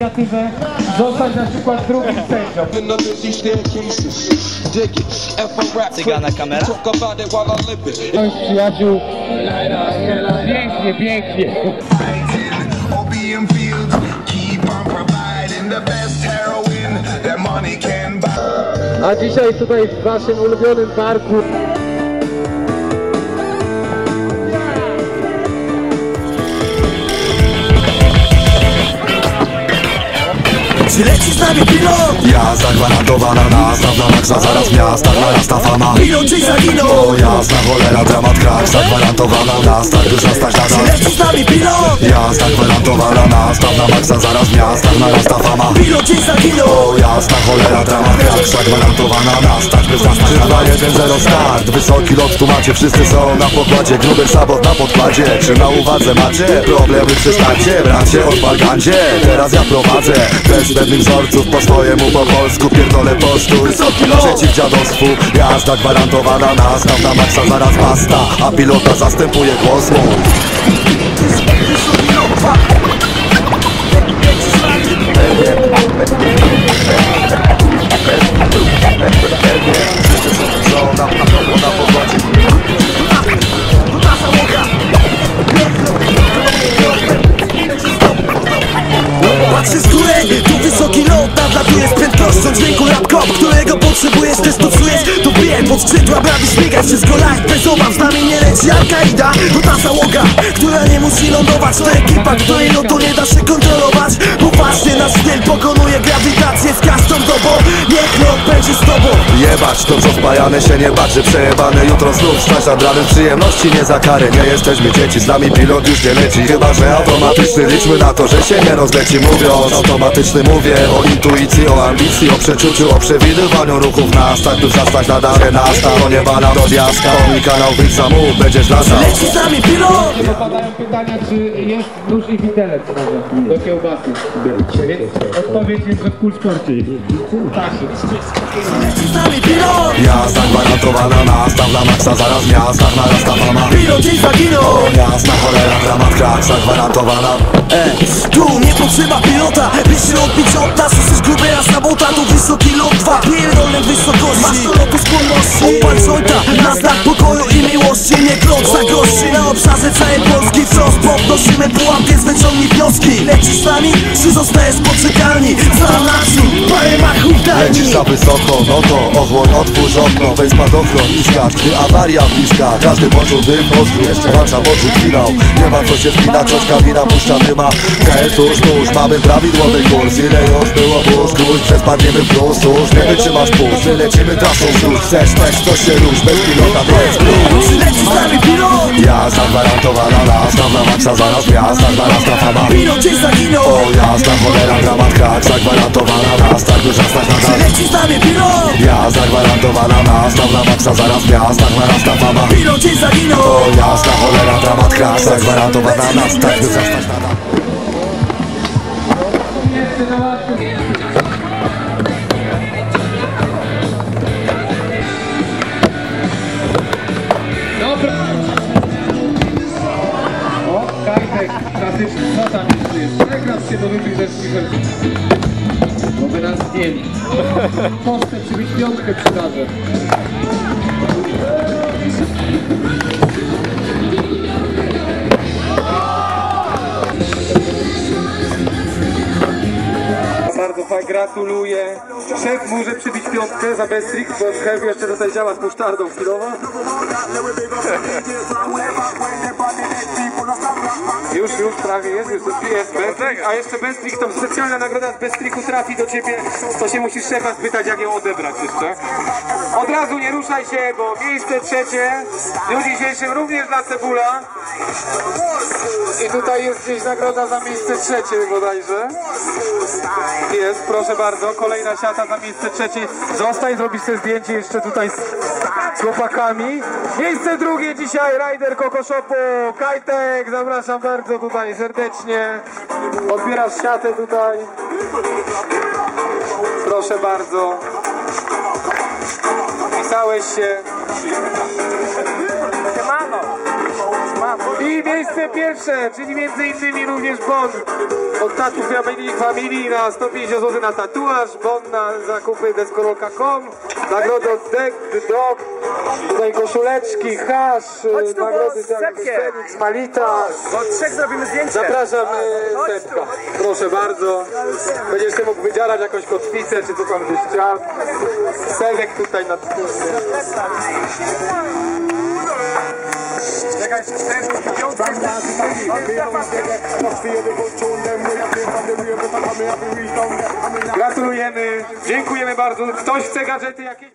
inicjatywę zostać na przykład drugim sędzią. Cygana kamera? Moich przyjaciół. Pięknie, pięknie. A dzisiaj tutaj w waszym ulubionym parku Czy leci z nami pilot? Jazda gwarantowana nastawna na maksa Zaraz miasta narasta fama. Pilot gdzieś zaginął O jasna cholera dramat krak Zagwarantowana nasta Gdy zastać na Czy leci z nami pilot? Jazda gwarantowana nastawna maksa Zaraz miasta narasta fama. Pilot gdzieś zaginął O jasna cholera dramat krak Zagwarantowana nasta Gdy zastać na 1-0 start. Wysoki lot tu macie Wszyscy są na pokładzie. Gruby sabot na podkładzie. Czy na uwadze macie? Problemy przestańcie Bracie odpal gandzie. Teraz ja prowadzę. Bez zbędnych wzorców Po swojemu po polsku Pierdolę lot Przeciw dziadostwu Jazda gwarantowana Nastaw na maksa zaraz basta A pilota zastępuje głos mój potrzebujesz, też to czujesz To wbijaj pod skrzydła, brawi śmigaj Wszystko live, bez obaw, z nami nie leci Al-Kaida To ta załoga, która nie musi lądować. To ekipa, której lotu nie da się kontrolować. Poważnie nasz styl pokonuje grawitację Jebać. To co wpajane się nie baczy Przejebane. Jutro znów stać nad ranem Przyjemności nie za karę Nie jesteśmy dzieci, z nami pilot już nie leci. Chyba, że automatyczny liczmy na to, że się nie rozleci. Mówiąc automatyczny mówię o intuicji, o ambicji O przeczuciu, o przewidywaniu ruchów nas Tak by zastać na darę nas To nie bana do diaska Pomni kanał Wiksa mów, będziesz latał. Leci z nami pilot! Padają pytania, czy jest nóż i widelec może do kiełbasy. Odpowiedź jest, że w kulsporcie. Tak. Nami pilot Jazda gwarantowana nastaw na maksa Zaraz miasta narasta fama. Pilot gdzieś zaginął Jasna cholera, dramat krak Zagwarantowana. E, tu nie potrzeba pilota się odbić od nas Jesteś gruby raz na bota To wysoki lot Dwa pierdolne wysokości. Masz do lotu skłonności Opal jointa Na znak pokoju i miłości Nie krok za gości. Na obszarze całej Polski Wciąż podnosimy pułap Więc wyciągnij wnioski. Lecisz z nami Czy zostajesz w poczekalni Za nasi Parę machów Lecisz za wysoko, no to ochłoń, otwórz okno Weź spadochron i skacz, gdy awaria bliska. Każdy poczuł dym mózgu, jeszcze walcza poczuł finał Nie ma co się spinać, choć kabina puszcza dyma. Hej, tuż, tuż, mamy prawidłowy kurs. Ile już było burz, kurz, przespadniemy w plus? Już nie wytrzymasz puls, lecimy trasą wzdłuż Chcesz też, to się rusz, bez pilota to jest plus lecisz z nami pilot Jazda gwarantowana, nastaw na maksa, zaraz miasta, zaraz ta fama Pilot gdzieś zaginął O jazda, cholera, dramat, krak, zagwarantowana Nastaw, by zastać na Czy dalej lecisz z nami pilot Jazda gwarantowana nastaw na maksa Zaraz w miastach narasta fama Pilot gdzieś zaginął O jasna cholera dramat klasa Gwarantowana nastaw by zastać na dalej Kajtek, klasyczny. Co tam jeszcze jest? Przegrasz się do rzeczy. Bo by nas zdjęli. Kostę przybyć piątkę przydadzę. Bardzo fajnie, gratuluję. Szef może przybić piątkę za Bestrik, bo Heavy jeszcze tutaj działa z musztardą chwilowo. Już, już prawie jest, już jest Bestrik, a jeszcze Bestrik, to specjalna nagroda z Bestriku trafi do ciebie, to się musisz szefa spytać, jak ją odebrać jeszcze. Od razu nie ruszaj się, bo miejsce trzecie, w dniu dzisiejszym również dla Cebula. I tutaj jest gdzieś nagroda za miejsce trzecie bodajże. Jest, proszę bardzo, kolejna siata za miejsce trzecie. Zostań, zrobisz sobie zdjęcie jeszcze tutaj z, chłopakami. Miejsce drugie dzisiaj, Rider Kokoszopu, Kajtek, zapraszam bardzo tutaj serdecznie. Odbierasz siatę tutaj. Proszę bardzo. Pisałeś się. I miejsce pierwsze, czyli między innymi również Bon od Tatu Family, Family na 150 zł na tatuaż, Bon na zakupy deskorolka.com, nagrody od Deck, The Dog, tutaj koszuleczki, hasz, nagrody za. Felix, Malita. Trzech zrobimy zdjęcie. Zapraszam e. Sepka. Proszę bardzo. Będziesz sobie mógł wydzierać jakąś kotwicę, czy co tam byś chciał. Selek tutaj na Gratulujemy, dziękujemy bardzo. Ktoś chce gadżety jakieś?